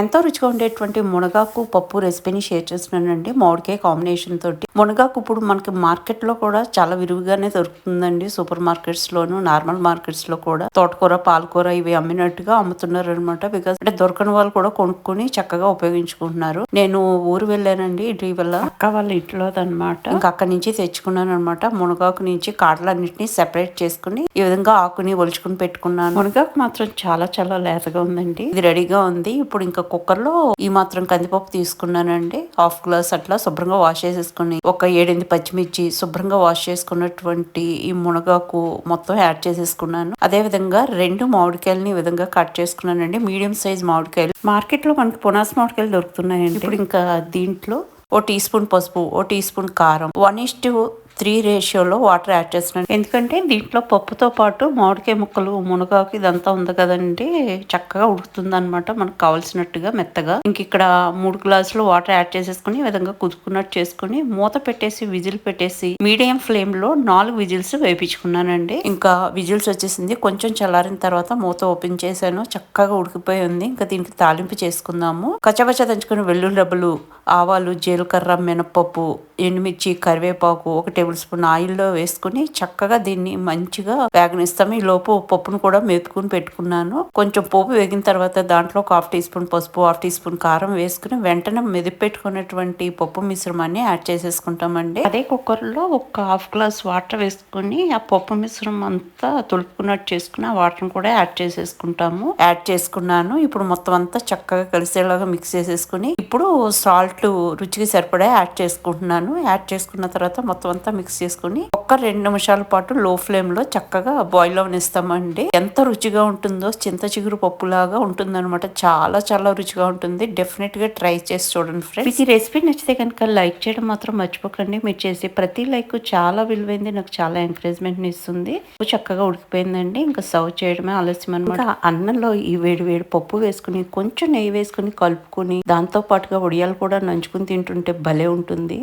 ఎంతో రుచిగా ఉండేటువంటి మునగాకు పప్పు రెసిపీని షేర్ చేస్తున్నానండి. మామిడికాయ కాంబినేషన్ తోటి. మునగాకు ఇప్పుడు మనకి మార్కెట్లో కూడా చాలా విరివిగానే దొరుకుతుందండి. సూపర్ మార్కెట్స్ లోను నార్మల్ మార్కెట్స్లో కూడా. తోటకూర పాలకూర ఇవి అమ్మినట్టుగా అమ్ముతున్నారు అనమాట బికాస్ అంటే దొరకని వాళ్ళు కూడా కొనుక్కొని చక్కగా ఉపయోగించుకుంటున్నారు. నేను ఊరు వెళ్ళానండి ఇటీవల. అక్క వాళ్ళ ఇంట్లో అనమాట ఇంకా అక్కడి నుంచి తెచ్చుకున్నాను అనమాట మునగాకు నుంచి కాడలన్నింటినీ సెపరేట్ చేసుకుని ఈ విధంగా ఆకుని ఒలుచుకుని పెట్టుకున్నాను. మునగాకు మాత్రం చాలా చాలా లేతగా ఉందండి. ఇది రెడీగా ఉంది. ఇప్పుడు ఇంకా కుక్కర్లో ఈ మాత్రం కందిపప్పు తీసుకున్నానండి. హాఫ్ గ్లాస్ అట్లా శుభ్రంగా వాష్ చేసేసుకుని ఒక ఏడెనిమిది పచ్చిమిర్చి శుభ్రంగా వాష్ చేసుకున్నటువంటి ఈ మునగాకు మొత్తం యాడ్ చేసేసుకున్నాను. అదే విధంగా రెండు మామిడికాయలని ఈ విధంగా కట్ చేసుకున్నానండి. మీడియం సైజ్ మామిడికాయలు. మార్కెట్లో మనకి పునాస్ మామిడికాయలు దొరుకుతున్నాయండి. ఇప్పుడు ఇంకా దీంట్లో ఓ టీ స్పూన్ పసుపు ఓ టీ స్పూన్ కారం వన్ ఇస్ త్రీ రేషియోలో వాటర్ యాడ్ చేస్తున్నాను. ఎందుకంటే దీంట్లో పప్పుతో పాటు మామిడికాయ ముక్కలు మునగాకు ఇదంతా ఉంది కదండి. చక్కగా ఉడుకుతుంది అనమాట మనకు కావాల్సినట్టుగా మెత్తగా. ఇంక ఇక్కడ మూడు గ్లాసులు వాటర్ యాడ్ చేసేసుకుని ఈ విధంగా కుదుకున్నట్టు చేసుకుని మూత పెట్టేసి విజిల్ పెట్టేసి మీడియం ఫ్లేమ్లో నాలుగు విజిల్స్ వేపించుకున్నానండి ఇంకా విజిల్స్ వచ్చేసింది. కొంచెం చల్లారిన తర్వాత మూత ఓపెన్ చేశాను. చక్కగా ఉడికిపోయి ఉంది. ఇంకా దీనికి తాలింపు చేసుకుందాము. కచ్చపచ్చ దంచుకుని వెల్లుల్లి డబ్బులు ఆవాలు జీలకర్ర మినపప్పు ఎండుమిర్చి కరివేపాకు ఒకటి టేబుల్ స్పూన్ ఆయిల్లో వేసుకుని చక్కగా దీన్ని మంచిగా వేగనిస్తాము ఈ లోపు పప్పును కూడా మెతుకుని పెట్టుకున్నాను. కొంచెం పోపు వేగిన తర్వాత దాంట్లో ఒక హాఫ్ టీ స్పూన్ పసుపు హాఫ్ టీ స్పూన్ కారం వేసుకుని వెంటనే మెదిపి పెట్టుకున్నటువంటి పప్పు మిశ్రమాన్ని యాడ్ చేసేసుకుంటామండి. అదే కుక్కర్లో ఒక హాఫ్ గ్లాస్ వాటర్ వేసుకుని ఆ పప్పు మిశ్రమం అంతా తులుపుకున్నట్టు చేసుకుని ఆ వాటర్ని కూడా యాడ్ చేసేసుకుంటాము. యాడ్ చేసుకున్నాను. ఇప్పుడు మొత్తం అంతా చక్కగా కలిసేలాగా మిక్స్ చేసేసుకుని ఇప్పుడు సాల్ట్ రుచికి సరిపడా యాడ్ చేసుకుంటున్నాను. యాడ్ చేసుకున్న తర్వాత మొత్తం అంతా మిక్స్ చేసుకుని ఒక్క రెండు నిమిషాల పాటు లో ఫ్లేమ్లో చక్కగా బాయిల్ అవనిస్తామండి. ఎంత రుచిగా ఉంటుందో చింత చిగురు పప్పులాగా ఉంటుంది అనమాట చాలా చాలా రుచిగా ఉంటుంది. డెఫినెట్గా ట్రై చేసి చూడండి ఫ్రెండ్స్ ఈ రెసిపీ నచ్చితే కనుక లైక్ చేయడం మాత్రం మర్చిపోకండి. మీరు చేసే ప్రతి లైక్ చాలా విలువైంది. నాకు చాలా ఎంకరేజ్మెంట్ ఇస్తుంది. చక్కగా ఉడికిపోయిందండి. ఇంకా సర్వ్ చేయడమే ఆలస్యం అనమాట అన్నంలో ఈ వేడి వేడి పప్పు వేసుకుని కొంచెం నెయ్యి వేసుకుని కలుపుకొని దాంతో పాటుగా ఉడియాలు కూడా నంచుకుని తింటుంటే భలే ఉంటుంది.